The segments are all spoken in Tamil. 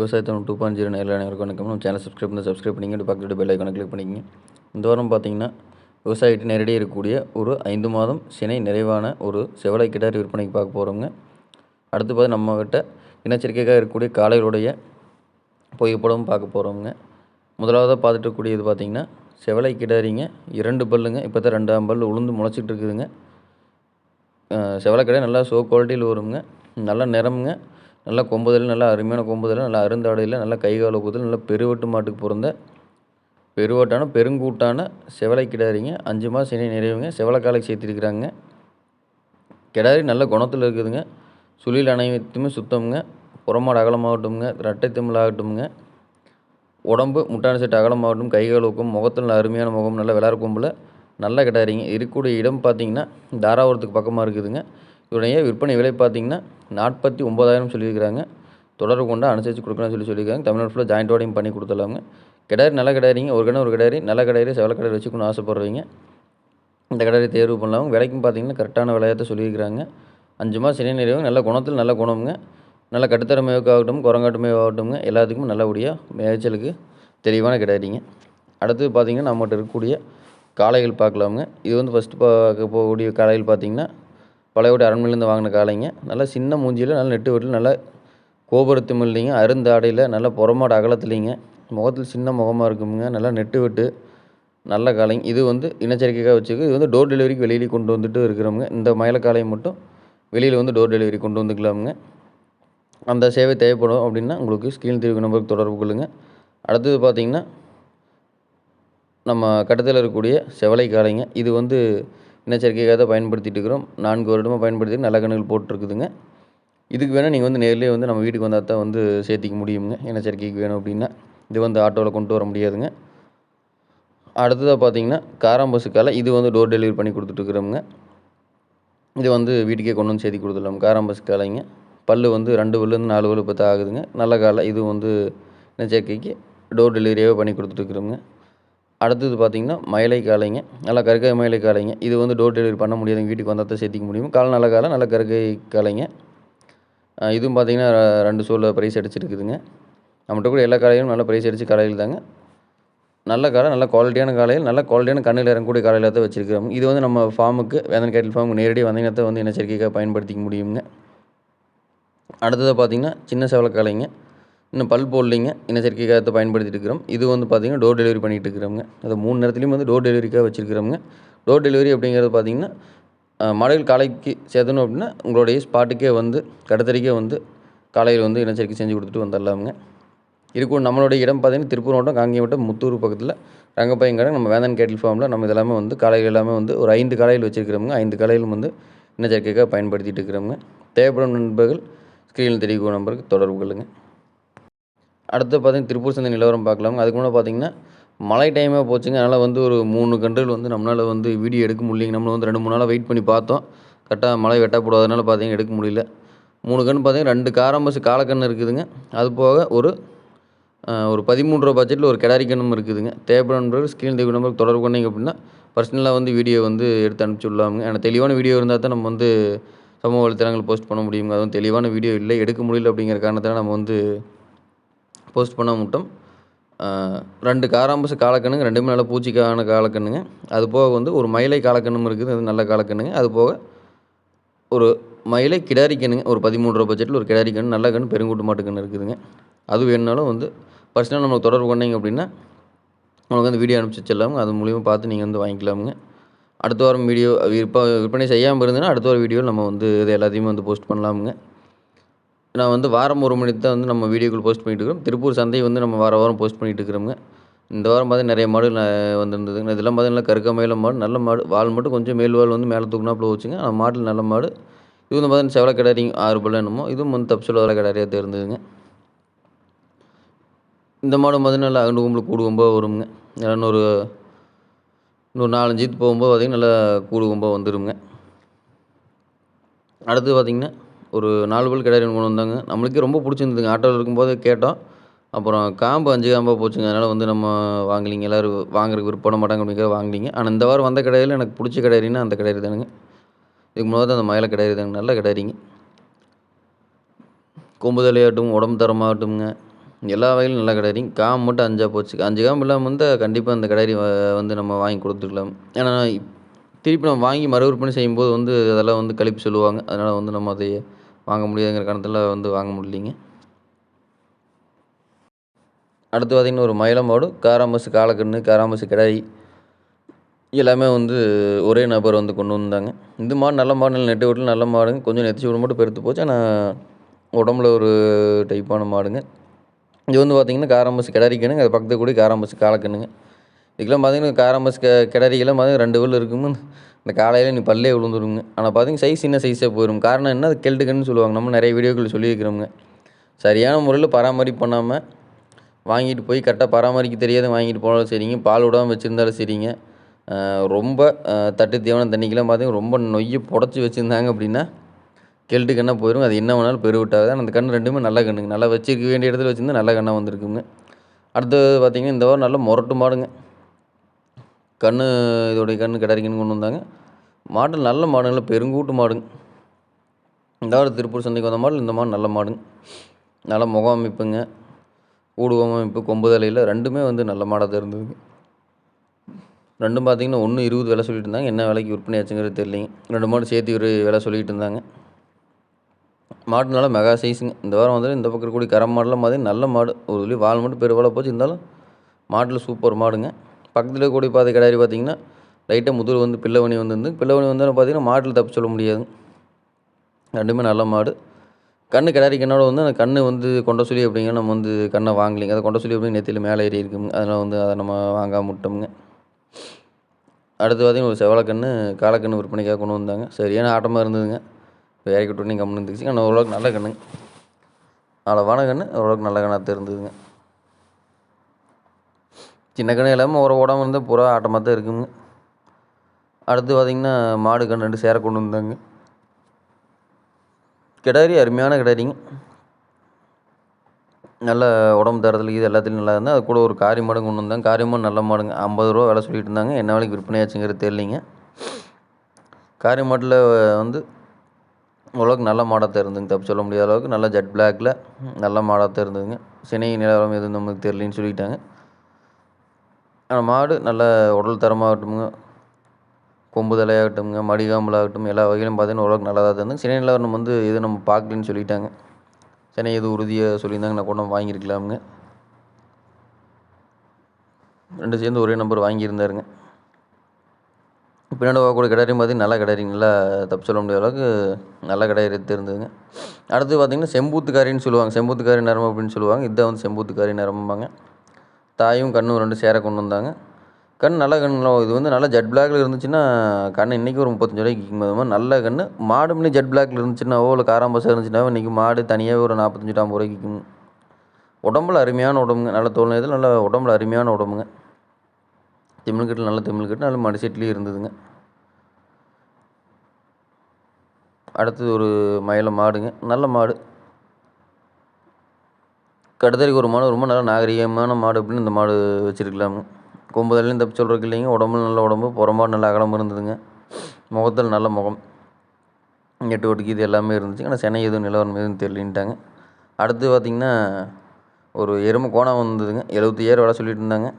விவசாயத்தோட டூ பாயிண்ட் ஜீரோ நேரில் அனைவருக்கும் வணக்கம். நம்ம சேனல் சப்ஸ்கிரைப் பண்ணி சப்ஸ்கிரைப் பண்ணிங்க பக்கத்து பெல் ஐக்கானை கிளிக் பண்ணிக்கங்க. இந்த வாரம் பார்த்தீங்கன்னா விவசாயிகிட்ட நேரடியாக இருக்கக்கூடிய ஒரு ஐந்து மாதம் சினை நிறைவான ஒரு செவலை கிட்டார் விற்பனைக்கு பார்க்க போகிறோங்க அடுத்து பார்த்து நம்மக்கிட்ட இனச்சரிக்கைக்காக இருக்கக்கூடிய காளைகளுடைய புகைப்படமும் பார்க்க போகிறோங்க முதலாவதாக பார்த்துட்டு இருக்கக்கூடியது பார்த்தீங்கன்னா செவலை கிடாரிங்க. இரண்டு பல்லுங்க. இப்போ தான் ரெண்டாம் பல் உளுந்து முளைச்சிட்டு இருக்குதுங்க. செவலைக்கடை நல்லா சோ குவாலிட்டியில் வருங்க. நல்ல நிறமுங்க. நல்லா கொம்புதல் நல்லா அருமையான கொம்புதல் நல்லா அருந்தாடையில் நல்லா கை கால் ஊக்குதல் நல்லா பெருவட்டு மாட்டுக்கு பிறந்த பெருவட்டான பெருங்கூட்டான செவலை கிடாரிங்க அஞ்சு மாதம் சினை நிறைவுங்க. செவலைக்காலைக்கு சேர்த்துருக்குறாங்க. கிடாரி நல்ல குணத்தில் இருக்குதுங்க. சுழியில் அனைத்துமே சுத்தமுங்க. புறமாடு அகலமாகட்டும்ங்க. ரெட்டை திமிழ் ஆகட்டும்ங்க. உடம்பு முட்டான செட்டு அகலமாகட்டும். கைகால் ஊக்கம் முகத்தில் நல்ல அருமையான முகம் நல்ல விளாட கொம்பில் நல்லா கிடாரிங்க. இருக்கக்கூடிய இடம் பார்த்திங்கன்னா தாராபுரத்துக்கு பக்கமாக இருக்குதுங்க. இதனுடைய விற்பனை விலை பார்த்திங்கன்னா நாற்பத்தி ஒம்பதாயிரம் சொல்லியிருக்கிறாங்க. தொடர்பு கொண்டு அனுசரித்து கொடுக்கணும்னு சொல்லி சொல்லியிருக்காங்க. தமிழ்நாடு ஃபுல்லாக ஜாயிண்டோடையும் பண்ணி கொடுத்துடலாங்க. கிடாரி நல்ல கிடாரிங்க. ஒரு கிணறு ஒரு கிடாரி. நல்ல கிடாரி செவல கிடாரி வச்சுக்கணும்னு ஆசைப்படுறீங்க. இந்த கிடாரி தேர்வு பண்ணலாம் விலைக்கும் பார்த்தீங்கன்னா கரெக்டான விலையத்தை சொல்லியிருக்கிறாங்க. அஞ்சு மாதம் சினை நிறைவு நல்ல குணத்தில் நல்ல குணமுங்க. நல்ல கட்டுத்தர மேவுக்காகட்டும் குரங்காட்டு மேவாகட்டும்ங்க எல்லாத்துக்கும் நல்லபடியாக மேய்ச்சலுக்கு தெளிவான கிடாரிங்க. அடுத்தது பார்த்திங்கன்னா நம்மகிட்ட இருக்கக்கூடிய காளைகள் பார்க்கலாமுங்க. இது வந்து ஃபஸ்ட்டு பார்க்க போகக்கூடிய காளைகள் பார்த்திங்கன்னா பழையோட அரண்மனையிலேருந்து வாங்கின காளைங்க. நல்லா சின்ன மூஞ்சியில் நல்லா நெட்டு வெட்டில் நல்லா கோபுரத்தும் இல்லைங்க அருந்தாடையில் நல்லா புறமாடு அகலத்துலேங்க. முகத்தில் சின்ன முகமாக இருக்குங்க நல்லா நெட்டு வெட்டு நல்ல காளைங்க. இது வந்து இனச்சரிக்கைக்காக வச்சுருக்கு. இது வந்து டோர் டெலிவரிக்கு வெளியிலேயே கொண்டு வந்துட்டு இருக்கிறவங்க இந்த மயில மட்டும் வெளியில் வந்து டோர் டெலிவரி கொண்டு வந்துக்கலாமுங்க. அந்த சேவை தேவைப்படும் அப்படின்னா உங்களுக்கு ஸ்க்ரீன் தெரிவிக்கும் நம்பருக்கு தொடர்பு கொள்ளுங்கள் அடுத்தது பார்த்திங்கன்னா நம்ம கட்டத்தில் இருக்கக்கூடிய செவலை காளைங்க. இது வந்து இனச்சரிக்கைக்காக தான் பயன்படுத்திட்டு இருக்கிறோம். நான்கு வருடமாக பயன்படுத்தி நல்ல கண்ணுகள் போட்டிருக்குதுங்க. இதுக்கு வேணால் நீங்கள் வந்து நேர்லேயே வந்து நம்ம வீட்டுக்கு வந்தால் தான் வந்து சேர்த்திக்க முடியுங்க. இனச்சரிக்கைக்கு வேணும் அப்படின்னா. இது வந்து ஆட்டோவில் கொண்டு வர முடியாதுங்க. அடுத்ததாக பார்த்தீங்கன்னா காராம்பசு இது வந்து டோர் டெலிவரி பண்ணி கொடுத்துட்ருக்குறோமுங்க இது வந்து வீட்டுக்கே கொண்டு வந்து சேர்த்தி கொடுத்துடலாம். காராம்பசு காலைங்க பல் வந்து ரெண்டு பல்லுலேருந்து நாலு பல்லு பத்து ஆகுதுங்க. நல்ல காலை இது வந்து இனச்சேர்க்கைக்கு டோர் டெலிவரியாகவே பண்ணி கொடுத்துட்ருக்குறோங்க அடுத்தது பார்த்திங்கன்னா மயிலை காளைங்க நல்லா கருக்காய் மயிலை காளைங்க இது வந்து டோர் டெலிவரி பண்ண முடியாதுங்க வீட்டுக்கு வந்தால் தான் சேர்த்திக்க முடியும். காலை நல்ல காலை நல்ல கருக்கை காளைங்க இதுவும் பார்த்திங்கன்னா ரெண்டு சோலில் ப்ரைஸ் அடிச்சிருக்குதுங்க. நம்மகிட்ட கூட எல்லா காலையும் நல்ல ப்ரைஸ் அடித்து காலையில் தாங்க. நல்ல காலை நல்ல குவாலிட்டியான காலையில் நல்ல குவாலிட்டியான கண்ணில் இறங்கக்கூடிய காலையில் தான் வச்சுருக்கிறோம். இது வந்து நம்ம ஃபார்முக்கு வேதன் கேட்டில் ஃபார்முக்கு நேரடியாக வந்தீங்கன்னா தான் வந்து இனச்சரிக்கைக்காக பயன்படுத்திக்க முடியுங்க. அடுத்ததாக பார்த்திங்கன்னா சின்ன சேவலக்காலைங்க. இன்னும் பல் போடலிங்க. இனச்சரிக்கைக்காக பயன்படுத்திட்டு இருக்கிறோம். இது வந்து பார்த்திங்கன்னா டோர் டெலிவரி பண்ணிகிட்டு இருக்கிறோங்க அது மூணு நேரத்துலையும் வந்து டோர் டெலிவரிக்காக வச்சுருக்கிறோங்க டோர் டெலிவரி அப்படிங்கிறது பார்த்திங்கன்னா மாடுகள் காலைக்கு சேர்த்தணும் அப்படின்னா உங்களுடைய ஸ்பாட்டுக்கே வந்து கடத்தறிக்கே வந்து காலையில் வந்து இனச்சரிக்கை செஞ்சு கொடுத்துட்டு வந்துடலாமுங்க. இருக்கும் நம்மளுடைய இடம் பார்த்திங்கன்னா திருப்பூர் மாவட்டம் காங்கேயம் மாவட்டம் முத்தூர் பக்கத்தில் ரங்கப்பையன் கடை நம்ம வேந்தன் கேட்டில் ஃபார்மில் நம்ம இதெல்லாமே வந்து காலையில் எல்லாமே வந்து ஒரு ஐந்து காலையில் வச்சுருக்கிறோமுங்க. ஐந்து காலையிலும் வந்து இனச்சரிக்கைக்காக பயன்படுத்திட்டு இருக்கிறோமுங்க. தேவைப்படும் நண்பர்கள் ஸ்க்ரீனில் தெரிவிக்கும் நம்பருக்கு தொடர்பு கொள்ளுங்கள் அடுத்து பார்த்திங்கன்னா திருப்பூர் சந்தை நிலவரம் பார்க்கலாம். அதுக்கு முன்னாடி பார்த்திங்கன்னா மழை டைமாக போச்சுங்க. அதனால் வந்து ஒரு மூணு கன்றுகள் வந்து நம்மளால் வந்து வீடியோ எடுக்க முடியலைங்க. நம்மளை வந்து ரெண்டு மூணு நாளாக வெயிட் பண்ணி பார்த்தோம். கரெக்டாக மழை வெட்டப்படாதனால பார்த்திங்கன்னா எடுக்க முடியல. மூணு கன்று பார்த்திங்கன்னா ரெண்டு காரம்பஸ் காலக்கன்று இருக்குதுங்க. அது போக ஒரு ஒரு பதிமூணு ரூபா பட்ஜெட்டில் ஒரு கிடாரி கண்ணும் இருக்குதுங்க. தேவைப்படும் ஸ்க்ரீன் தேவை நம்பருக்கு தொடர்பு கொண்டீங்க அப்படின்னா பர்சனலாக வந்து வீடியோ வந்து எடுத்து அனுப்பிச்சி விடலாமுங்க. ஏன்னா தெளிவான வீடியோ இருந்தால் தான் நம்ம வந்து சமூக வலைத்தளங்கள் போஸ்ட் பண்ண முடியுங்க. அதுவும் தெளிவான வீடியோ இல்லை எடுக்க முடியல அப்படிங்கிற காரணத்தில் நம்ம வந்து போஸ்ட் பண்ண மட்டும். ரெண்டு காராம்பசு காலக்கண்ணுங்க ரெண்டுமே நல்ல பூச்சிக்கான காலக்கண்ணுங்க. அது போக வந்து ஒரு மயிலை காலக்கண்ணும் இருக்குது அது நல்ல காலக்கண்ணுங்க. அது போக ஒரு மயிலை கிடாரிக்கணுங்க ஒரு பதிமூணு ரூபா பட்ஜெட்டில் ஒரு கிடாரி நல்ல கன்று பெருங்கூட்டு மாட்டு இருக்குதுங்க. அது வேணுனாலும் வந்து பர்சனலாக நம்மளுக்கு தொடர்பு கொண்டீங்க அப்படின்னா உங்களுக்கு வந்து வீடியோ அனுப்பிச்சி வச்சிடலாமுங்க. அது மூலியமாக பார்த்து நீங்கள் வந்து வாங்கிக்கலாமுங்க. அடுத்த வாரம் வீடியோ விற்ப விற்பனை செய்யாமல் இருந்ததுன்னா அடுத்த வாரம் வீடியோவில் நம்ம வந்து இது எல்லாத்தையுமே வந்து போஸ்ட் பண்ணலாமுங்க. நான் வந்து வாரம் ஒரு மணிக்கு தான் வந்து நம்ம வீடியோக்கள் போஸ்ட் பண்ணிகிட்டு இருக்கிறோம். திருப்பூர் சந்தை வந்து நம்ம வார வாரம் போஸ்ட் பண்ணிகிட்டு இருக்கிறோங்க இந்த வாரம் பார்த்தீங்கன்னா நிறைய மாடு வந்திருந்ததுங்க. இதெல்லாம் பார்த்தீங்கன்னா கருக்க மேல மாடு நல்ல மாடு. வால் மட்டும் கொஞ்சம் மேல் வால் வந்து மேலே தூக்குனாப்புல வச்சுங்க. அந்த மாட்டில் நல்ல மாடு. இது வந்து பார்த்தீங்கன்னா செவலை கிடாரிங்க ஆறு பல்ல என்னமோ. இதுவும் வந்து தப்பு சொல்ல கிடாரியாக தெரிந்ததுங்க இந்த மாடு பார்த்தீங்கன்னா நல்லா அண்டு கும்பல் கூடு கும்பாக வருங்க. இன்னொரு இன்னொரு நாலஞ்சு போகும்போது பார்த்திங்கன்னா நல்லா கூடு கும்பாக வந்துடுங்க அடுத்து பார்த்திங்கன்னா ஒரு நாலு பல் கிடாரி கொண்டு வந்தாங்க. நம்மளுக்கே ரொம்ப பிடிச்சிருந்ததுங்க. ஆட்டோவில் இருக்கும்போது கேட்டோம். அப்புறம் காம்பு அஞ்சு காம்பாக போச்சுங்க. அதனால் வந்து நம்ம வாங்கலிங்க. எல்லோரும் வாங்குறதுக்கு விருப்பப்பட மாட்டாங்க அப்படிங்கிறத வாங்கலிங்க ஆனால் இந்த வாரம் வந்த கடையில் எனக்கு பிடிச்ச கடையினா அந்த கடையில் தானுங்க. இதுக்கு முன்னாடி அந்த மயில கடையில் தாங்க நல்ல கடைரிங்க கொம்பு தலையாகட்டும் உடம்பு தரமாகட்டும்ங்க. எல்லா வகையிலும் நல்ல கிடாரிங்க காம்பு மட்டும் அஞ்சா போச்சு. அஞ்சு காம்பு இல்லாமல் இருந்தால் கண்டிப்பாக அந்த கடையரி வந்து நம்ம வாங்கி கொடுத்துருக்கலாம். ஏன்னா திருப்பி நம்ம வாங்கி மறு விற்பனை செய்யும்போது வந்து அதெல்லாம் வந்து கழிப்பு சொல்லுவாங்க. அதனால் வந்து நம்ம அதை வாங்க முடியாதுங்கிற காரணத்தில் வந்து வாங்க முடியலிங்க. அடுத்து பார்த்திங்கன்னா ஒரு மயிலம்பாடு மாடு காராமசு காலக்கண்ணு காராமசு கிடாரி எல்லாமே வந்து ஒரே நபர் வந்து கொண்டு வந்தாங்க. இந்த மாடு நல்ல மாடு நெட்டு வீட்டில் நல்ல மாடுங்க. கொஞ்சம் நெத்திச்சு விட மட்டும் பெருத்து போச்சு. ஆனால் உடம்புல ஒரு டைப்பான மாடுங்க. இது வந்து பார்த்திங்கன்னா காராம்பஸ் கிடறிக்கணுங்க அது பக்கத்து கூட காராம்பஸ் காலக்கண்ணுங்க. இதுக்கெல்லாம் பார்த்திங்கன்னா காராம்பஸ் க கிடறிக்கெல்லாம் பார்த்திங்கன்னா ரெண்டு பல் இருக்குங்க இந்த காலையில் நீ பல்லே விழுந்துருங்க ஆனால் பார்த்தீங்கன்னா சைஸ் சின்ன சைஸாக போயிடும் காரணம் என்ன? அது கெல்ட்டுக்கன்னு சொல்லுவாங்க. நம்ம நிறைய வீடியோக்கள் சொல்லியிருக்கிறோங்க சரியான முறையில் பராமரிப்பு பண்ணாமல் வாங்கிட்டு போய் கரெக்டாக பராமரிக்க தெரியாத வாங்கிட்டு போனாலும் சரிங்க. பால் விடாமல் வச்சுருந்தாலும் சரிங்க. ரொம்ப தட்டு தீவனம் தண்ணிக்கெல்லாம் பார்த்திங்கன்னா ரொம்ப நொய்யை புடச்சி வச்சுருந்தாங்க அப்படின்னா கெல்ட்டு கண்ணாக போயிடும் அது என்ன வேணாலும் பெருவிட்டாகுது ஆனால் அந்த கன்று ரெண்டுமே நல்ல கன்றுங்க நல்லா வச்சிருக்க வேண்டிய இடத்துல வச்சுருந்தா நல்ல கண்ணாக வந்திருக்குங்க. அடுத்தது பார்த்திங்கன்னா இந்த வாரம் நல்லா முரட்டு மாடுங்க. கன்று இதோடைய கன்று கிடாரிக்கன்னு கொண்டு வந்தாங்க. மாடல் நல்ல மாடுங்கள பெருங்கூட்டு மாடுங்க. இந்த வாரம் திருப்பூர் சந்தைக்கு வந்த மாடு இந்த மாடு நல்ல மாடுங்க. நல்ல முகம் அமைப்புங்க. கூடு அமைப்பு கொம்பு தலையில் ரெண்டுமே வந்து நல்ல மாடாக தான் இருந்ததுங்க. ரெண்டும் பார்த்திங்கன்னா ஒன்று இருபது விலை சொல்லிட்டு இருந்தாங்க என்ன விலைக்கு விற்பனை ஆச்சுங்கிறது தெரியலிங்க. ரெண்டு மாடு சேர்த்து ஒரு விலை சொல்லிகிட்டு இருந்தாங்க. மாடு நல்லா மெகா சைஸுங்க. இந்த வாரம் வந்து இந்த பக்கம் கூடிய கரம் மாடெலாம் பார்த்தீங்கன்னா நல்ல மாடு. ஒரு வழி வால் மட்டும் பெருவாளாக போச்சு. இருந்தாலும் மாட்டில் சூப்பர் மாடுங்க. பக்கத்தில் கூடி பாதை கிடாரி பார்த்திங்கன்னா லைட்டாக முதுகில் வந்து பிள்ளவணி வந்துருந்து பிள்ளவணி வந்தாலும் பார்த்திங்கன்னா மாட்டில் தப்பு சொல்ல முடியாது. ரெண்டுமே நல்ல மாடு. கண்ணு கிடாரி கண்ணோட வந்து அந்த கண்ணு வந்து கொண்ட சொல்லி அப்படிங்க நம்ம வந்து கண்ணை வாங்கலிங்க. அதை கொண்ட சொல்லி அப்படின்னு நெத்தியில் மேலே ஏறி இருக்குங்க. அதனால் வந்து அதை நம்ம வாங்காம விட்டோமுங்க. அடுத்து பார்த்திங்கன்னா ஒரு செவலக்கன்று காலக்கன்று விற்பனைக்காக கொண்டு வந்தாங்க. சரியான ஆட்டமாக இருந்ததுங்க. இப்போ இறக்கி விட்டு கம்முன்னு இருந்துச்சு ஆனால் ஓரளவுக்கு நல்ல கண்ணுங்க. அளவான கன்று ஓரளவுக்கு நல்ல கண்ணாக இருந்ததுங்க. சின்ன கன்று இல்லாமல் ஒரு உடம்பு இருந்தால் புறா ஆட்டமாக தான் இருக்குங்க. அடுத்து பார்த்திங்கன்னா மாடு கன்று ரெண்டு சேர கொண்டு வந்தாங்க. கிடாரி அருமையான கிடாரிங்க. நல்ல உடம்பு தரத்தில் இது எல்லாத்துலையும் நல்லா இருந்தால் அது கூட ஒரு காரி மாடு கொண்டு வந்தாங்க. காரி மாடு நல்ல மாடுங்க. ஐம்பது ரூபா விலை சொல்லிட்டு இருந்தாங்க. என்ன விலைக்கு விற்பனை ஆச்சுங்கிறது தெரியலிங்க. காரி மாட்டில் வந்து ஓரளவுக்கு நல்ல மாடாக தான் இருந்துங்க தப்பு சொல்ல முடியாத அளவுக்கு. நல்ல ஜெட் பிளாக்கில் நல்ல மாடாக தான் இருந்ததுங்க. சினை நிலவரம் எதுவும் நமக்கு தெரியலன்னு சொல்லிட்டாங்க. மாடு நல்ல உடல் தரமாகட்டுமுங்க. கொம்பு மடிகாம்பல் ஆகட்டும் எல்லா வகையிலும் பார்த்தீங்கன்னா ஓரளவுக்கு நல்லா தான் இருந்தது சென்னை நிலவரம் வந்து எதுவும் நம்ம பார்க்கலன்னு சொல்லிட்டாங்க. சென்னை எது உறுதியாக சொல்லியிருந்தாங்க நான் கூட வாங்கியிருக்கலாமுங்க. ரெண்டு சேர்ந்து ஒரே நம்பர் வாங்கியிருந்தாருங்க. பின்னாடி போகக்கூடிய கிடாரியும் பார்த்தீங்கன்னா நல்ல கிடாரி நல்லா தப்பு சொல்ல முடியாத அளவுக்கு நல்ல கிடாரி எடுத்து இருந்ததுங்க. அடுத்து பார்த்திங்கன்னா செம்பூத்துக்காரின்னு சொல்லுவாங்க. செம்பூத்துக்காரி நரம்பு அப்படின்னு சொல்லுவாங்க. இதுதான் வந்து செம்பூத்துக்காரி நரம்பும்பாங்க. தாயும் கண்ணும் ரெண்டு சேர கொண்டு வந்தாங்க. கண் நல்ல கண்ணுங்களா இது வந்து நல்லா ஜெட் பிளாக்ல இருந்துச்சுன்னா கண் இன்றைக்கி ஒரு முப்பத்தஞ்சு ரூபாய்க்கு விற்கும்போது நல்ல கண் மாடு முன்னே ஜெட் பிளாக்ல இருந்துச்சுன்னாவோ இல்லை காராம்பசம் இருந்துச்சுன்னா இன்றைக்கி மாடு தனியாகவே ஒரு நாற்பத்தஞ்சு ஐம்பது ரூபாய்க்கு விற்கும் உடம்புல அருமையான உடம்புங்க. நல்ல தோல் இதில் நல்ல உடம்புல அருமையான உடம்புங்க. திமிழ்கட்டு நல்ல திமிழ்கட்டு நல்ல மடிசெட்லேயும் இருந்ததுங்க. அடுத்தது ஒரு மயில மாடுங்க. நல்ல மாடு. கடுத்தறிக்கு ஒரு மாடு ரொம்ப நல்ல நாகரிகமான மாடு அப்படின்னு இந்த மாடு வச்சுருக்கலாமுங்க கொம்புதலையும் தப்பி சொல்கிறதுக்கு இல்லைங்க. உடம்புல நல்ல உடம்பு புறம்பாடு நல்ல அகலம் இருந்ததுங்க. முகத்தில் நல்ல முகம். எட்டு ஒட்டுக்கு இது எல்லாமே இருந்துச்சு. ஆனால் சென்னை எதுவும் நிலவரம் எதுவும் தெரியலின்ட்டாங்க. அடுத்து பார்த்திங்கன்னா ஒரு எருமை கோணம் வந்ததுங்க. எழுபத்தி ஏழு விலை சொல்லிட்டு இருந்தாங்க.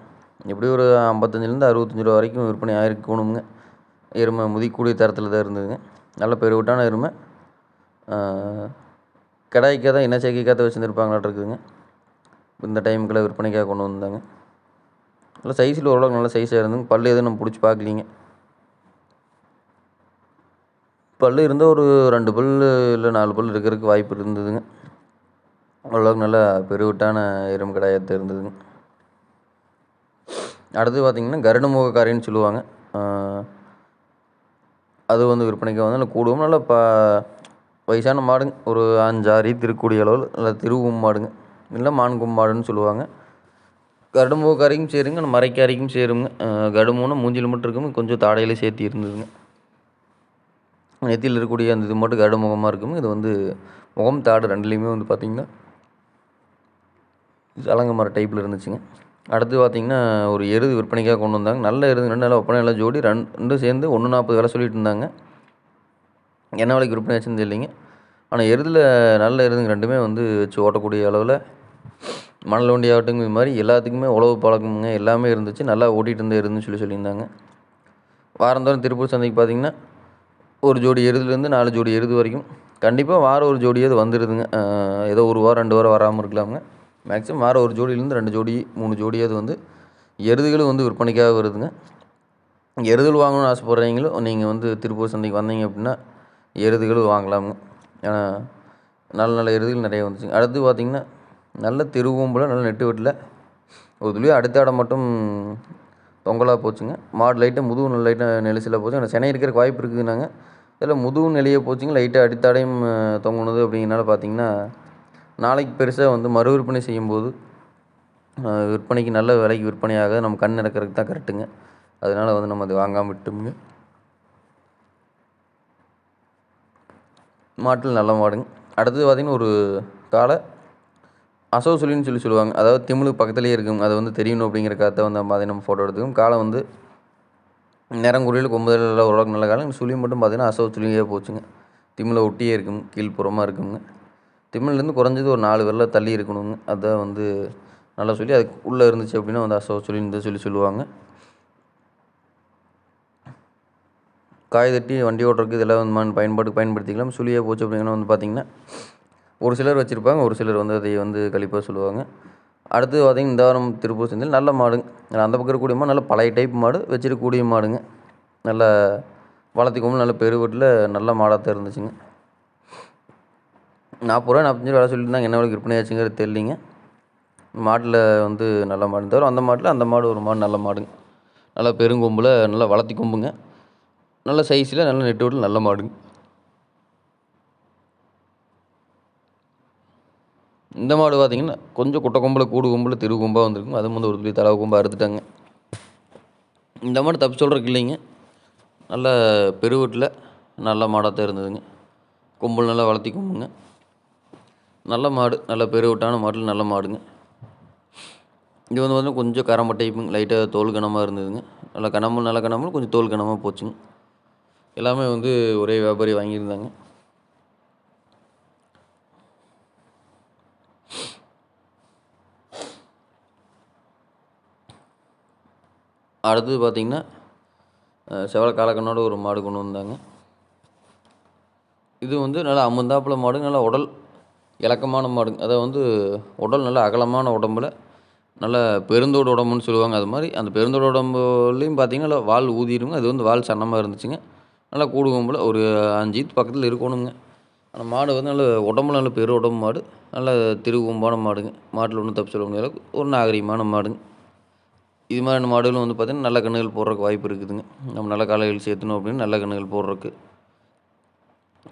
எப்படி ஒரு ஐம்பத்தஞ்சிலேருந்து அறுபத்தஞ்சி ரூபா வரைக்கும் விற்பனை ஆயிருக்கணுங்க எருமை முதிக்கூடிய தரத்தில் தான் இருந்ததுங்க. நல்ல பெருவிட்டான எருமை. கடாய்க்காக தான் என்ன சேர்க்கைக்காக வச்சுருந்துருப்பாங்களாட்ருக்குதுங்க இந்த டைமுக்குள்ளே விற்பனைக்காக கொண்டு வந்தாங்க. நல்ல சைஸில் ஓரளவுக்கு நல்ல சைஸாக இருந்துங்க பல் எதுவும் நம்ம பிடிச்சி பார்க்கலிங்க. பல் இருந்தால் ஒரு ரெண்டு பல் இல்லை நாலு பல் இருக்கிறதுக்கு வாய்ப்பு இருந்ததுங்க. ஓரளவுக்கு நல்லா பெருவிட்டான எறும்பு கடாயத்தை இருந்ததுங்க. அடுத்து பார்த்திங்கன்னா கருட முகக்காரின்னு சொல்லுவாங்க. அது வந்து விற்பனைக்கு வந்து நல்லா கூடுவோம். நல்லா ப வயசான மாடுங்க. ஒரு அஞ்சாறு திருக்கூடிய அளவில் நல்லா திருவும் மாடுங்க. இல்லை மான் கும்பாடுன்னு சொல்லுவாங்க. கருடமுகக்காரிக்கும் சேருங்க மரைக்காரிக்கும் சேருங்க. கடுமுன்னா மூஞ்சில் மட்டும் இருக்குங்க கொஞ்சம் தாடையில் சேர்த்து இருந்ததுங்க நெத்தியில் இருக்கக்கூடிய அந்த இது மட்டும் கடுமுகமாக இருக்குங்க. இது வந்து முகம் தாடு ரெண்டுலேயுமே வந்து பார்த்திங்கன்னா சலங்க மர டைப்பில் இருந்துச்சுங்க. அடுத்து பார்த்திங்கன்னா ஒரு எருது விற்பனைக்காக கொண்டு வந்தாங்க. நல்ல எருது ரெண்டு நல்ல ஒப்பனை நல்லா ஜோடி ரெண்டு ரெண்டும் சேர்ந்து ஒன்று நாற்பது வேலை சொல்லிட்டு இருந்தாங்க. என்ன விலைக்கு விற்பனை ஆச்சுன்னு தெரியலிங்க. ஆனால் எருதில் நல்ல எருதுங்க ரெண்டுமே வந்து வச்சு ஓட்டக்கூடிய அளவில் மணல் வண்டி ஆகட்டும் இது மாதிரி எல்லாத்துக்குமே உழவு பழக்கமுங்க. எல்லாமே இருந்துச்சு. நல்லா ஓட்டிகிட்டு இருந்தே இருந்துன்னு சொல்லி சொல்லியிருந்தாங்க. வாரந்தோறும் திருப்பூர் சந்தைக்கு பார்த்தீங்கன்னா ஒரு ஜோடி எருதுலேருந்து நாலு ஜோடி எருது வரைக்கும். கண்டிப்பாக வாரம் ஒரு ஜோடியாவது வந்துடுதுங்க ஏதோ ஒரு வாரம் ரெண்டு வாரம் வராமல் இருக்கலாமுங்க. மேக்ஸிமம் வாரம் ஒரு ஜோடியிலேருந்து ரெண்டு ஜோடி மூணு ஜோடியாவது வந்து எருதுகளும் வந்து விற்பனைக்காக வருதுங்க. எருதுகள் வாங்கணும்னு ஆசைப்பட்றீங்களும் நீங்கள் வந்து திருப்பூர் சந்தைக்கு வந்தீங்க அப்படின்னா எருதுகளும் வாங்கலாமுங்க. ஏன்னா நல்ல நல்ல எருதுகள் நிறைய வந்துச்சுங்க. அடுத்து பார்த்திங்கன்னா நல்ல தெருவூம்பில் நல்ல நெட்டு வெட்டில். ஒரு துளி அடுத்த இடம் மட்டும் தொங்கலாக போச்சுங்க. மாடு லைட்டாக முதுகு நல்ல லைட்டாக நெரிசலாக போச்சு. ஆனால் சென்னை இருக்கிறக்கு வாய்ப்பு இருக்குதுன்னாங்க. இதில் முதுகு நெளிய போச்சுங்க. லைட்டாக அடித்தாடையும் தொங்குனது அப்படிங்கிறனால பார்த்தீங்கன்னா நாளைக்கு பெருசாக வந்து மறு விற்பனை செய்யும்போது விற்பனைக்கு நல்ல விலைக்கு விற்பனையாக நம்ம கண் நடக்கிறதுக்கு தான் கரெக்டுங்க அதனால் வந்து நம்ம அது வாங்காமல் விட்டோமுங்க மாட்டில் நல்ல மாடுங்க. அடுத்தது பார்த்திங்கன்னா ஒரு காலை அசோ சொல்லின்னு சொல்லி சொல்லுவாங்க. அதாவது திமிழு பக்கத்துலேயே இருக்கும். அதை வந்து தெரியணும் அப்படிங்கிறக்காக வந்து நம்ம அதை நம்ம ஃபோட்டோ எடுத்துக்கும். காலை வந்து நிறங்குறியில் கொம்புதல் எல்லாம் ஓரளவுக்கு நல்ல காலம். சுழி மட்டும் பார்த்தீங்கன்னா அசோசுலியே போச்சுங்க. திமிழை ஒட்டியே இருக்கும் கீழ்ப்புறமாக இருக்குங்க. திமிழ்லேருந்து குறைஞ்சது ஒரு நாலு வெள்ளை தள்ளி இருக்கணுங்க. அதான் வந்து நல்லா சொல்லி அதுக்கு உள்ளே இருந்துச்சு அப்படின்னா வந்து அசோ சொல்லின்னு சொல்லி சொல்லுவாங்க. காய் தட்டி வண்டி ஓட்டுறதுக்கு இதெல்லாம் வந்து பயன்பாட்டுக்கு பயன்படுத்திக்கலாம். சுழியாக போச்சு அப்படிங்கன்னா வந்து பார்த்திங்கன்னா ஒரு சிலர் வச்சுருப்பாங்க ஒரு சிலர் வந்து அதை வந்து கழிப்பாக சொல்லுவாங்க. அடுத்து பார்த்திங்கன்னா இந்த வாரம் திருப்பூர் சந்தையில் நல்ல மாடுங்க. அந்த பக்கம் இருக்கக்கூடிய மாடு நல்ல பழைய டைப் மாடு வச்சிருக்கக்கூடிய மாடுங்க. நல்ல வளர்த்திக்கோமல் நல்ல பெருவட்டில் நல்ல மாடாக தான் இருந்துச்சுங்க. நாற்பது ரூபா நாற்பத்தஞ்சு ரூபா சொல்லியிருந்தாங்க. என்ன விலைக்கு விற்பனை ஆச்சுங்கிறது தெரியலிங்க. மாட்டில் வந்து நல்ல மாடு தவிர அந்த மாட்டில் அந்த மாடு ஒரு மாடு நல்ல மாடுங்க. நல்லா பெருங்கொம்பில் நல்லா வளர்த்தி கொம்புங்க நல்ல சைஸில் நல்ல நெட்டு நல்ல மாடுங்க. இந்த மாடு பார்த்திங்கன்னா கொஞ்சம் குட்டை கொம்பில் கூடு கொம்பில் திரு கொம்பாக வந்திருக்கும். அது வந்து ஒரு துளி தலை கொம்பாக அறுத்துட்டாங்க. இந்த மாடு தப்பு சொல்கிறதுக்கு இல்லைங்க. நல்ல பெருவீட்டில் நல்ல மாடாக தான் இருந்ததுங்க கும்பல் நல்லா வளர்த்தி கும்புங்க. நல்ல மாடு நல்ல பெருவட்டான மாட்டில் நல்ல மாடுங்க. இது வந்து பார்த்தீங்கன்னா கொஞ்சம் கரம்பை டைப்புங்க லைட்டாக தோல் கனமாக இருந்ததுங்க. நல்லா கனமும் நல்ல கனமும் கொஞ்சம் தோல் கனமாக போச்சுங்க. எல்லாமே வந்து ஒரே வியாபாரி வாங்கியிருந்தாங்க. அடுத்தது பார்த்திங்கன்னா செவலை காலக்கண்ணோட ஒரு மாடு கொண்டு வந்தாங்க. இது வந்து நல்லா அம்மந்தாப்பில் மாடு நல்லா உடல் இலக்கமான மாடுங்க அதை வந்து உடல் நல்ல அகலமான உடம்புல நல்ல பெருந்தோடு உடம்புன்னு சொல்லுவாங்க அது மாதிரி. அந்த பெருந்தோடு உடம்புலையும் பார்த்திங்கன்னா நல்லா வால் ஊதிடுங்க. அது வந்து வால் சன்னமாக இருந்துச்சுங்க. நல்லா கூடு கொம்பில் ஒரு அஞ்சு ஈத்து பக்கத்தில் இருக்கணுங்க. அந்த மாடு வந்து நல்ல உடம்புல நல்ல பெரு உடம்பு மாடு. நல்ல திருகும்பான மாடுங்க. மாட்டில் ஒன்றும் தப்பு சொல்ல முடியாது ஒரு நாகரீகமான மாடுங்க. இது மாதிரியான மாடுகளும் வந்து பார்த்திங்கன்னா நல்ல கன்றுகள் போடுறதுக்கு வாய்ப்பு இருக்குதுங்க. நம்ம நல்ல காலைகள் சேர்த்தணும் அப்படின்னு நல்ல கன்றுகள் போடுறதுக்கு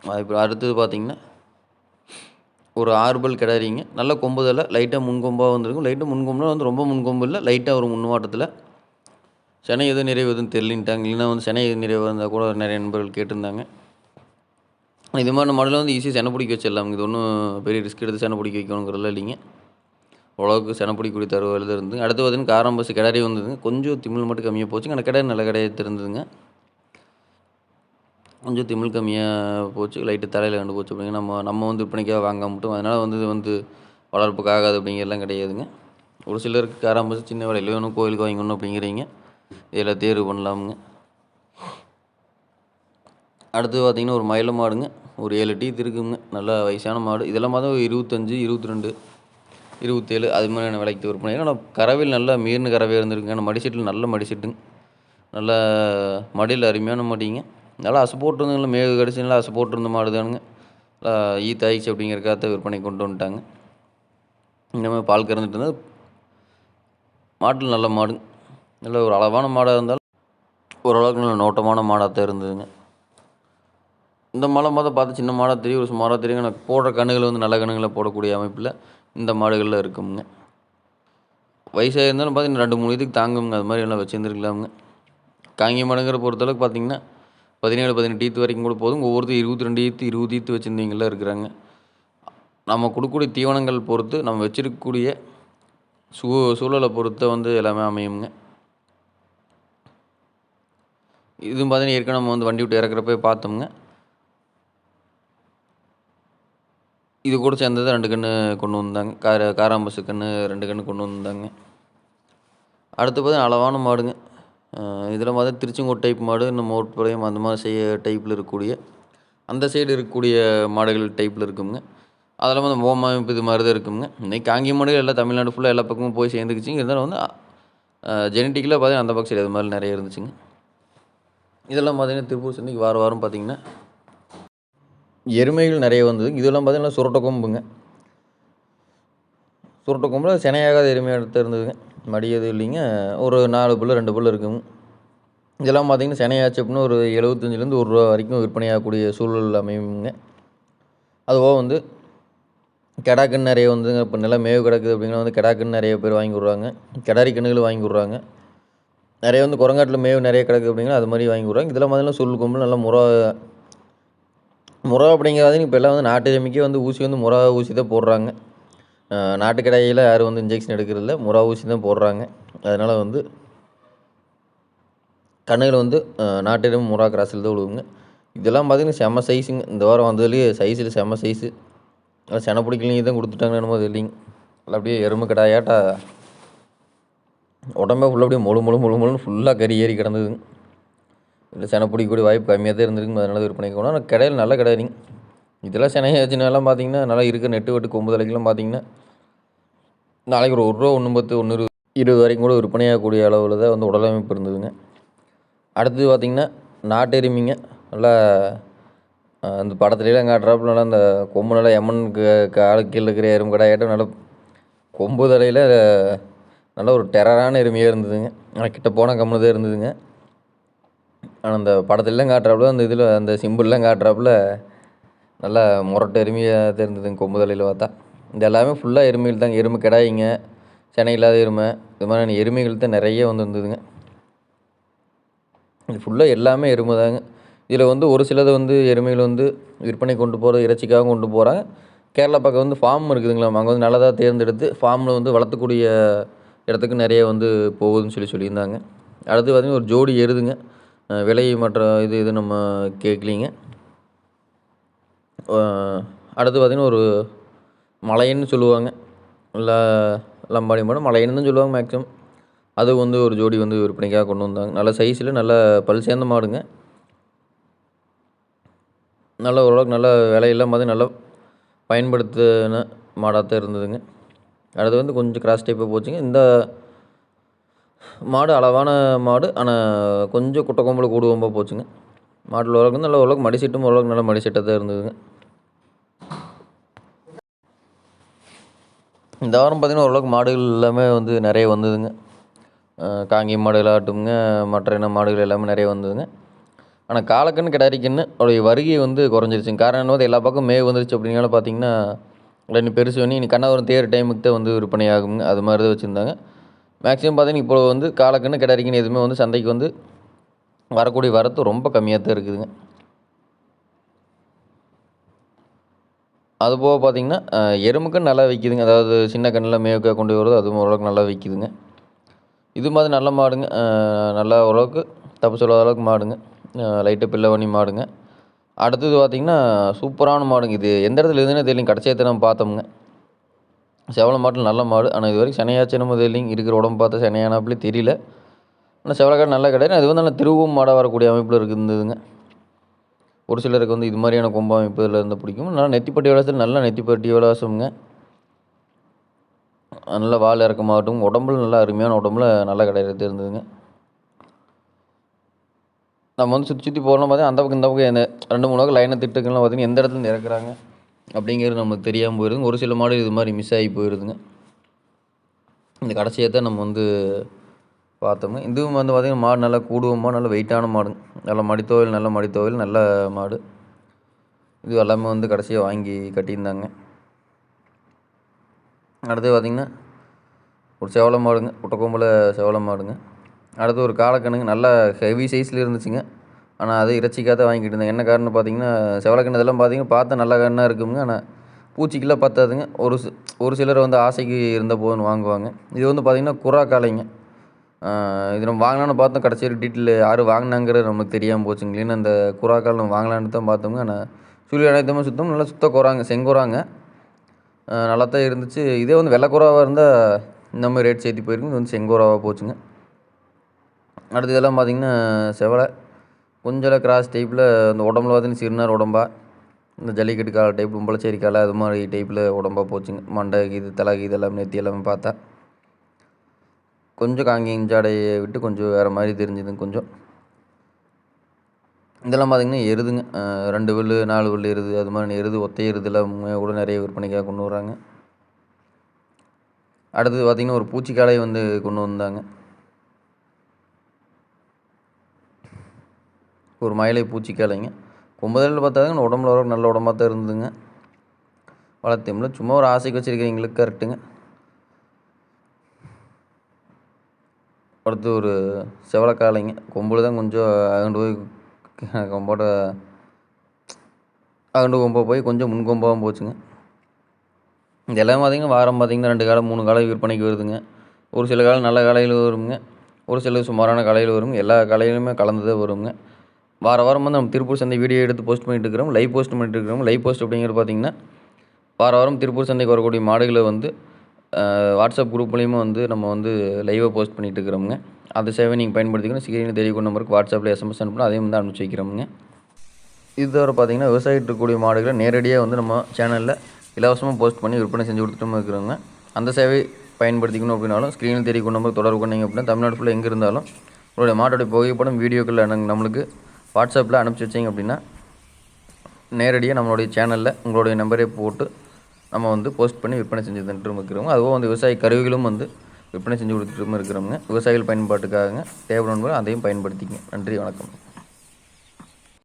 வாய்ப்பு அடுத்தது பார்த்திங்கன்னா ஒரு ஆறுபல் கிடாரிங்க. நல்ல கொம்புதில் லைட்டாக முன்கொம்பாக வந்துருக்கும். லைட்டாக முன்கொம்புனா வந்து ரொம்ப முன்கொம்பு இல்லை. லைட்டாக ஒரு முன்வாட்டத்தில் சென்னை எதுவும் நிறைவு எதுவும் தெரியலின்ட்டாங்க. இல்லைன்னா வந்து சென்னை நிறைவு இருந்தால் கூட நிறைய நண்பர்கள் கேட்டிருந்தாங்க. இது மாதிரி மாடலில் வந்து ஈஸியாக சென்னை பிடிக்க வச்சிடலாம் இது ஒன்றும் பெரிய ரிஸ்க் எடுத்து சென்னை பிடிக்க வைக்கணுங்கிறதுல இல்லைங்க. ஓரளவுக்கு செனை பிடிக்கக்கூடிய தருவாயில் இருந்து அடுத்து பார்த்தீங்கன்னா காரம் பஸ் கிடாரி வந்ததுங்க. கொஞ்சம் திமிழ் மட்டும் கம்மியாக போச்சுங்க ஆனால் கிடாரி நல்ல கிடையாது தெரிஞ்சதுங்க. கொஞ்சம் திமிழ் கம்மியாக போச்சு. லைட்டு தலையில் கண்டு போச்சு. அப்படிங்க நம்ம நம்ம வந்து விற்பனைக்காக வாங்க மட்டும் அதனால் வந்து வந்து வளர்ப்புக்கு ஆகாது அப்படிங்கிறலாம் கிடையாதுங்க. ஒரு சிலருக்கு காராம்பஸ் சின்ன வேலையில் வேணும் கோயிலுக்கு வாங்கணும் அப்படிங்கிறீங்க. இதில் தேர்வு பண்ணலாமுங்க. அடுத்து பார்த்திங்கன்னா ஒரு மயில மாடுங்க ஒரு ஏழு டீத் இருக்குங்க நல்லா வயசான மாடு. இதெல்லாம் பார்த்தா ஒரு இருபத்தஞ்சி இருபத்தி ரெண்டு. இருபத்தேழு அது மாதிரியான விலைக்கு விற்பனை ஆனால் கறவையில் நல்லா மீன் கறவை இருந்திருக்குங்க ஆனால் மடிசெட்டில் நல்ல மடிசெட்டுங்க. நல்லா மடியில் அருமையான மடிங்க. நல்லா அசை போட்டிருந்தங்கள மேகு கடிச்சு நல்லா அசை போட்டிருந்த மாடுதானுங்க நல்லா ஈத்த ஆயிடுச்சு அப்படிங்கிறக்காக விற்பனை கொண்டு வந்துட்டாங்க. இந்த மாதிரி பால் கறந்துட்டு இருந்தால் மாட்டில் நல்ல மாடுங்க. நல்ல ஒரு அளவான மாடாக இருந்தாலும் ஓரளவுக்கு நல்ல நோட்டமான மாடாக தான் இருந்ததுங்க. இந்த மலை மொதல் பார்த்து சின்ன மாடாக தெரியும். ஒரு சுமாராக தெரியும். ஆனால் போடுற கண்ணுகள் வந்து நல்ல கண்ணுகளை போடக்கூடிய அமைப்பில் இந்த மாடுகளில் இருக்குங்க வயசாக இருந்தாலும் பார்த்தீங்கன்னா ரெண்டு மூணு இதுக்கு தாங்குங்க அது மாதிரி எல்லாம் வச்சுருந்துருக்கலாமுங்க. காங்கி மாடுங்கிற பொறுத்தளவுக்கு பார்த்தீங்கன்னா பதினேழு பதினெட்டு ஈத்து வரைக்கும் கூட போதும் ஒவ்வொருத்தரும் இருபத்தி ரெண்டு ஈத்து இருபது ஈத்து வச்சுருந்தீங்களா இருக்கிறாங்க. நம்ம கொடுக்கக்கூடிய தீவனங்கள் பொறுத்து நம்ம வச்சுருக்கக்கூடிய சூ சூழலை பொறுத்த வந்து எல்லாமே அமையுங்க. இதுவும் பார்த்தீங்கன்னா ஏற்கனவே நம்ம வந்து வண்டி விட்டு இறக்குறப்ப பார்த்தோம்ங்க. இது கூட சேர்ந்தது ரெண்டு கன்று கொண்டு வந்தாங்க. கார காராம்பசு கன்று ரெண்டு கன்று கொண்டு வந்தாங்க. அடுத்து பார்த்தா அளவான மாடுங்க. இதில் பார்த்தா திருச்செங்கோடு டைப் மாடு இன்னும் மோட்புறையும் அந்த மாதிரி செய்ய டைப்பில் இருக்கக்கூடிய அந்த சைடு இருக்கக்கூடிய மாடுகள் டைப்பில் இருக்குங்க. அதெல்லாம் வந்து மோமா அமைப்பு இது மாதிரி தான் இருக்குங்க. இன்றைக்கி காங்கி மாடுகள் எல்லாம் தமிழ்நாடு ஃபுல்லாக எல்லா பக்கமும் போய் சேர்ந்துக்குச்சிங்க. இருந்தாலும் வந்து ஜெனட்டிக்கலாக பார்த்தீங்கன்னா அந்த பக்கம் சைடு அது மாதிரி நிறைய இருந்துச்சுங்க. இதெல்லாம் பார்த்தீங்கன்னா திருப்பூர் சந்தைக்கு வார வாரம் பார்த்தீங்கன்னா எருமைகள் நிறைய வந்தது. இதெல்லாம் பார்த்தீங்கன்னா சுருட்டை கொம்புங்க. சுருட்ட கொம்பில் சினையாகாத எருமை எடுத்து இருந்ததுங்க. எதுவும் இல்லைங்க. ஒரு நாலு புல் ரெண்டு புல் இருக்குங்க. இதெல்லாம் பார்த்தீங்கன்னா சினையாச்சு அப்படின்னு ஒரு எழுபத்தஞ்சிலேருந்து ஒரு ரூபா வரைக்கும் விற்பனையாகக்கூடிய சூழல் அமையுங்க. அதுபோக வந்து கெடாக்கன்று நிறைய வந்துங்க. இப்போ நல்லா மேவு கிடக்குது அப்படிங்கிற வந்து கெடாக்கன்று நிறைய பேர் வாங்கி விட்றாங்க. கிடாரி கன்றுகள் வாங்கி விட்றாங்க. நிறைய வந்து குரங்காட்டில் மேவு நிறைய கிடக்கு அப்படிங்கிற அது மாதிரி வாங்கி விட்றாங்க. இதெல்லாம் பார்த்தீங்கன்னா சொல் கொம்பு நல்லா முறை முறை அப்படிங்கிறது இப்போ எல்லாம் வந்து நாட்டு எருமைக்கே வந்து ஊசி வந்து முறை ஊசி தான் போடுறாங்க. நாட்டு யாரும் வந்து இன்ஜெக்ஷன் எடுக்கிறதில்ல முறை ஊசி தான் போடுறாங்க. அதனால் வந்து கண்ணுகள் வந்து நாட்டு முறா கிராஸில் தான் விழுவுங்க. இதெல்லாம் பார்த்திங்கன்னா செம்ம சைஸுங்க இந்த வாரம் வந்ததுலேயே சைஸில் செம்ம சைஸு அதை செனை பிடிக்கலிங்க தான் கொடுத்துட்டாங்க என்னமோ இல்லைங்க இல்லை அப்படியே எருமை கடாயாட்டா உடம்பே ஃபுல்லாக அப்படியே முழு முழு முழு முழுன்னு ஃபுல்லாக கறி ஏறி கிடந்ததுங்க. இல்லை செனை பிடிக்கக்கூடிய வாய்ப்பு கம்மியாக தான் இருந்திருக்குங்க அதனால விற்பனை கூட ஆனால் கடையில் நல்ல கிடையாதுங்க இதெல்லாம் செனையாச்சுனாலாம் பார்த்தீங்கன்னா நல்லா இருக்க. நெட்டு வெட்டு கொம்பு தலைக்கெல்லாம் பார்த்தீங்கன்னா நாளைக்கு ஒரு ஒரு ரூபா ஒன்று பத்து ஒன்று இருபது வரைக்கும் கூட விற்பனையாகக்கூடிய அளவில் தான் வந்து உடலமைப்பு இருந்ததுங்க. அடுத்தது பார்த்திங்கன்னா நாட்டு எருமைங்க. நல்லா அந்த படத்துலலாம் காட்டுறாப்புல நல்லா அந்த கொம்பு நல்லா எம்மன் காலுக்கு கீழே இருக்கிற எறும்பு கடாயாட்டம் நல்லா கொம்பு தலையில் நல்ல ஒரு டெரரான எருமையாக இருந்ததுங்க. ஆனால் கிட்ட போனால் கம்முன்னு தான் இருந்ததுங்க. ஆனால் அந்த படத்துலலாம் காட்டுறாப்புல அந்த இதில் அந்த சிம்பிள்லாம் காட்டுறாப்புல நல்லா முரட்டு எருமையாக தெரிஞ்சதுங்க கொம்புதலையில் கொம்பு தலையில் பார்த்தா. இது எல்லாமே ஃபுல்லாக எருமைகள் தாங்க. எருமை கிடாயிங்க சென்னை இல்லாத எருமை. இது மாதிரியான எருமைகள் தான் நிறைய வந்து இருந்ததுங்க இது ஃபுல்லாக எல்லாமே எருமை தாங்க. இதில் வந்து ஒரு சிலது வந்து எருமைகள் வந்து விற்பனை கொண்டு போகிறது இறைச்சிக்காக கொண்டு போகிறாங்க கேரளா பக்கம் வந்து ஃபார்ம் இருக்குதுங்களா? அங்கே வந்து நல்லதாக தேர்ந்தெடுத்து ஃபார்மில் வந்து வளர்த்தக்கூடிய இடத்துக்கு நிறைய வந்து போகுதுன்னு சொல்லி சொல்லியிருந்தாங்க. அடுத்து பார்த்திங்கன்னா ஒரு ஜோடி எருதுங்க. விலை மற்ற இது இது நம்ம கேட்கலிங்க. அடுத்து பார்த்திங்கன்னா ஒரு மலையன்னு சொல்லுவாங்க. இல்லை லம்பாடி மாடு மலையன்னு தான் சொல்லுவாங்க மேக்ஸிமம் அது வந்து ஒரு ஜோடி வந்து விற்பனைக்காக கொண்டு வந்தாங்க. நல்ல சைஸில் நல்ல பல் சேர்ந்த மாடுங்க. நல்ல ஓரளவுக்கு நல்ல விலையெல்லாம் பார்த்து நல்லா பயன்படுத்தின மாடாக தான் இருந்ததுங்க. அடுத்து வந்து கொஞ்சம் கிராஸ் டைப்பாக போச்சுங்க. இந்த மாடு அளவான மாடு ஆனால் கொஞ்சம் குட்டை கொம்பில் கூடுவம்பாக போச்சுங்க. மாட்டில் ஓரளவுக்கு நல்ல ஓரளவுக்கு மடிசீட்டும் ஓரளவுக்கு நல்ல மடிசீட்டாக தான் இருந்ததுங்க. இந்த வாரம் பார்த்திங்கன்னா ஓரளவுக்கு மாடுகள் எல்லாமே வந்து நிறைய வந்ததுங்க. காங்கி மாடுகள் ஆட்டுங்க மற்ற இன மாடுகள் எல்லாமே நிறைய வந்ததுங்க. ஆனால் காலக்கன்று கிடாரிக்கன்னு அவருடைய வருகை வந்து குறைஞ்சிருச்சுங்க. காரணம் என்ன எல்லா பக்கம் மேய் வந்துருச்சு அப்படின்னால பார்த்தீங்கன்னா ரெண்டு பெருசு பண்ணி இன்னைக்கு கண்ணாவரம் தேர் டைமுக்கு தான் வந்து விற்பனை ஆகுங்க அது மாதிரி தான் வச்சுருந்தாங்க. மேக்ஸிமம் பார்த்தீங்கன்னா இப்போ வந்து காலக்கண்ணு கிடாரிக்கன்று எதுவுமே வந்து சந்தைக்கு வந்து வரக்கூடிய வரத்து ரொம்ப கம்மியாக தான் இருக்குதுங்க அதுபோக பார்த்திங்கன்னா எருமைக்கன்று நல்லா விற்கிதுங்க அதாவது சின்ன கண்ணில் மேவுக்காக கொண்டு வருது அதுவும் ஓரளவுக்கு நல்லா விற்கிதுங்க இது மாதிரி நல்ல மாடுங்க. நல்லா ஓரளவுக்கு தப்பு சொல்லாத அளவுக்கு மாடுங்க. லைட்டாக பிள்ளை மாடுங்க. அடுத்தது பார்த்திங்கன்னா சூப்பரான மாடுங்க இது. எந்த இடத்துல இருந்துன்னு தெரியும் கடைசியத்தை நம்ம பார்த்தோமுங்க. செவலை மாட்டில் நல்ல மாடு. ஆனால் இது வரைக்கும் செனையாச்சு நம்ம தெரியலிங்க. இருக்கிற உடம்பு பார்த்தா செனையானாப்புலே தெரியல. ஆனால் செவலைக்காடு நல்ல கிடையாது. அது வந்து நல்லா திருவும் மாடாக வரக்கூடிய அமைப்பில் இருந்ததுங்க ஒரு சிலருக்கு வந்து இது மாதிரியான கொம்பு அமைப்பு இதில் இருந்து பிடிக்கும். நல்லா நெத்திப்பட்டி விளாசத்தில் நல்லா நெத்திப்பட்டி விளாசம்ங்க நல்ல வால் இறக்கமாகட்டும் உடம்புல நல்லா அருமையான உடம்புல நல்ல கிடையாது இருந்ததுங்க நம்ம வந்து சுற்றி சுற்றி போகலாம் பார்த்தீங்கன்னா அந்த பக்கம் இந்த பக்கம் ரெண்டு மூணு பக்கம் லைனை திட்டுக்கெல்லாம் பார்த்தீங்கன்னா எந்த இடத்துல இறக்குறாங்க. அப்படிங்கிறது நமக்கு தெரியாமல் போயிடுதுங்க ஒரு சில மாடு இது மாதிரி மிஸ் ஆகி போயிடுதுங்க இந்த கடைசியை தான் நம்ம வந்து பார்த்தோங்க இதுவும் வந்து பார்த்திங்கன்னா மாடு நல்லா கூடுவோமா. நல்ல வெயிட்டான மாடுங்க நல்ல மடித்தோவில் நல்ல மடித்தோவில் நல்ல மாடு. இது எல்லாமே வந்து கடைசியாக வாங்கி கட்டியிருந்தாங்க. அடுத்து பார்த்திங்கன்னா ஒரு செவலை மாடுங்க. குட்டக்கொம்பில் செவலை மாடுங்க. அடுத்து ஒரு காலக்கணுங்க நல்லா ஹெவி சைஸில் இருந்துச்சுங்க. ஆனால் அது இறைச்சிக்காக தான் வாங்கிட்டு இருந்தேன். என்ன காரணம் பார்த்தீங்கன்னா செவலக்கண்ணு இதெல்லாம் பார்த்தீங்கன்னா பார்த்தா நல்ல கண்ணாக இருக்குங்க. ஆனால் பூச்சிக்கெல்லாம் பார்த்தாதுங்க ஒரு ஒரு சிலர் வந்து ஆசைக்கு இருந்த போதுன்னு வாங்குவாங்க. இது வந்து பார்த்திங்கன்னா குறா காலைங்க இது நம்ம வாங்கலான்னு பார்த்தோம். கடைசி டீட்டெயில் யார் வாங்கினாங்கிறது நமக்கு தெரியாமல் போச்சுங்களேன்னு அந்த குறா கால் நம்ம வாங்கலான்னு தான் பார்த்தோங்க. ஆனால் சுழி அனைத்துமே சுத்தம் நல்லா சுத்த குறாங்க செங்குறாங்க. நல்லா தான் இருந்துச்சு. இதே வந்து வெள்ளைக்குறாவாக இருந்தால் இந்த மாதிரி ரேட் சேர்த்து போயிருக்கும் இது வந்து செங்குறாவாக போச்சுங்க. அடுத்து இதெல்லாம் பார்த்தீங்கன்னா செவலை. கொஞ்சம் கிராஸ் டைப்பில் இந்த உடம்புல பார்த்தீங்கன்னா சிறுநர் உடம்பா இந்த ஜல்லிக்கட்டு கால டைப் உம்பளச்சேரி காலை அது மாதிரி டைப்பில் உடம்பா போச்சுங்க. மண்டை இது தலை இது எல்லாமே நெத்தி எல்லாமே பார்த்தா. கொஞ்சம் காங்கேயம் ஜாடையை விட்டு கொஞ்சம் வேறு மாதிரி தெரிஞ்சுதுங்க கொஞ்சம். இதெல்லாம் பார்த்திங்கன்னா எருதுங்க. ரெண்டு வில்லு நாலு வில்லு எருது. அது மாதிரி எருது ஒத்தை எருதுலாம் கூட நிறைய விற்பனைக்காக கொண்டு வர்றாங்க. அடுத்தது பார்த்திங்கன்னா ஒரு பூச்சிக்காலையை வந்து கொண்டு வந்தாங்க. ஒரு மயிலை பூச்சிக்காலைங்க. கொம்புதலில் பார்த்தாங்க உடம்புல வர நல்ல உடம்பாக தான் இருந்ததுங்க. வளர்த்தேம்ல சும்மா ஒரு ஆசைக்கு வச்சுருக்கிறீங்களுக்கு கரெக்டுங்க அடுத்து ஒரு செவலக்காலைங்க. கொம்பில் தான் கொஞ்சம் அகண்டு போய் கொம்போட அகண்டு கொம்பை போய் கொஞ்சம் முன் கொம்பாகவும் போச்சுங்க. இதெல்லாம் பார்த்திங்கன்னா வாரம் பார்த்திங்கன்னா ரெண்டு காலம் மூணு காலம் விற்பனைக்கு வருதுங்க. ஒரு சில காலம் நல்ல காலையில் வருங்க. ஒரு சில சுமாரான காலையில் வருங்க. எல்லா காலையிலுமே கலந்து தான் வருங்க. வார வாரம் வந்து நம்ம திருப்பூர் சந்தை வீடியோ எடுத்து போஸ்ட் பண்ணிட்டு இருக்கிறோம். லைவ் போஸ்ட் பண்ணிட்டு இருக்கிறோம். லைவ் போஸ்ட் அப்படிங்கிறது பார்த்திங்கன்னா வார வாரம் திருப்பூர் சந்தைக்கு வரக்கூடிய மாடுகளை வந்து வாட்ஸ்அப் குரூப் வந்து நம்ம வந்து லைவாக போஸ்ட் பண்ணிகிட்டு இருக்கிறோமுங்க. அந்த சேவை நீங்கள் பயன்படுத்திக்கணும். சீக்கிரம் தெரியக்கூடிய நம்பருக்கு வாட்ஸ்அப்பில் எஸ்எம்எஸ் அனுப்பணும் அதையும் வந்து அனுப்பிச்சி வைக்கிறோமுங்க. இதுவரை பார்த்திங்கன்னா விவசாயிட்டு இருக்கக்கூடிய மாடுகளை நேரடியாக வந்து நம்ம சேனலில் இலவசமாக போஸ்ட் பண்ணி விற்பனை செஞ்சு கொடுத்துட்டு இருக்கிறோங்க. அந்த சேவை பயன்படுத்திக்கணும் அப்படின்னாலும் ஸ்க்ரீனில் தெரியக்கூடிய நம்பருக்கு தொடர்பு கொண்டீங்க அப்படின்னா தமிழ்நாடு ஃபுல்லாக எங்கே இருந்தாலும் உங்களுடைய மாட்டோடைய புகைப்படம் வீடியோக்கள் நம்மளுக்கு வாட்ஸ்அப்பில் அனுப்பிச்சி வச்சிங்க அப்படின்னா நேரடியாக நம்மளுடைய சேனலில் உங்களுடைய நம்பரே போட்டு நம்ம வந்து போஸ்ட் பண்ணி விற்பனை செஞ்சு தந்துட்டு இருக்கிறோங்க அதுவும் வந்து விவசாய கருவிகளும் வந்து விற்பனை செஞ்சு கொடுத்துட்டு இருக்கிறோங்க விவசாயிகள் பயன்பாட்டுக்காக தேவைப்படும்போது அதையும் பயன்படுத்திங்க நன்றி வணக்கம்.